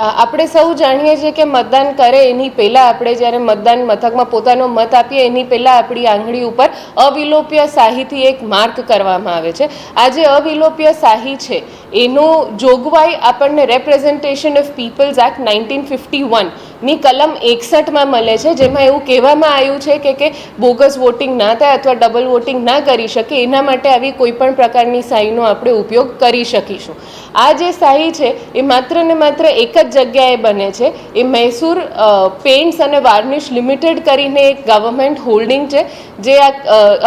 આપણે સૌ જાણીએ છીએ કે મતદાન કરે એની પહેલાં આપણે જ્યારે મતદાન મથકમાં પોતાનો મત આપીએ એની પહેલાં આપણી આંગળી ઉપર અવિલોપ્ય શાહીથી એક માર્ક કરવામાં આવે છે. આ જે અવિલોપ્ય શાહી છે, એનું જોગવાઈ આપણને representation of people's act nineteen fifty વનની કલમ એકસઠમાં મળે છે, જેમાં એવું કહેવામાં આવ્યું છે કે કે બોગસ વોટિંગ ના થાય અથવા ડબલ વોટિંગ ના કરી શકે, એના માટે આવી કોઈ પણ પ્રકારની શાહીનો આપણે ઉપયોગ કરી શકીશું. આ જે શાહી છે, એ માત્ર ને માત્ર એક જ જગ્યાએ બને છે. એ મૈસૂર પેઇન્ટ્સ અને વાર્નિશ લિમિટેડ કરીને એક ગવર્મેન્ટ હોલ્ડિંગ છે, જે આ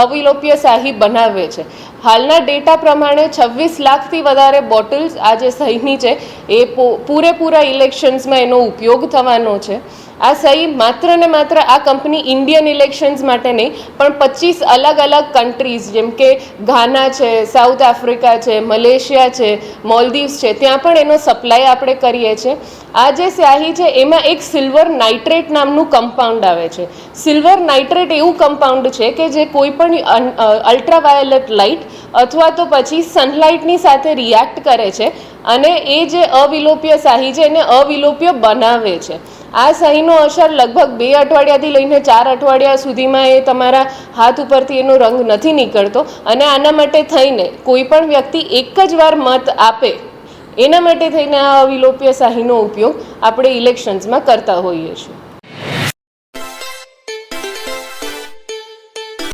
અવિલોપ્ય શાહી બનાવે છે. હાલના ડેટા પ્રમાણે છવ્વીસ લાખથી વધારે બોટલ્સ આજે સહીની છે. એ પૂરેપૂરા ઇલેક્શન્સમાં એનો ઉપયોગ થવાનો છે. આ સહી માત્ર ને માત્ર આ કંપની ઇન્ડિયન ઇલેક્શન્સ માટે નહીં, પણ પચીસ અલગ અલગ કન્ટ્રીઝ જેમ કે ઘાના છે, સાઉથ આફ્રિકા છે, મલેશિયા છે, મોલદીવ્સ છે, ત્યાં પણ એનો સપ્લાય આપણે કરીએ છીએ. આ જે સ્યાહી છે, એમાં એક સિલ્વર નાઇટ્રેટ નામનું કમ્પાઉન્ડ આવે છે. સિલ્વર નાઇટ્રેટ એવું કમ્પાઉન્ડ છે કે જે કોઈ પણ અલ્ટ્રાવાયોલેટ લાઇટ અથવા તો પછી સનલાઇટની સાથે રિએક્ટ કરે છે અને એ જે અવિલોપ્ય શાહી છે, એને અવિલોપ્ય બનાવે છે. આ સહીનો અસર લગભગ બે અઠવાડિયાથી લઈને ચાર અઠવાડિયા સુધીમાં એ તમારા હાથ ઉપરથી એનો રંગ નથી નીકળતો અને આના માટે થઈને કોઈ પણ વ્યક્તિ એક જ વાર મત આપે, એના માટે થઈને આ અવિલોપ્ય શાહીનો ઉપયોગ આપણે ઇલેક્શન્સમાં કરતા હોઈએ છીએ.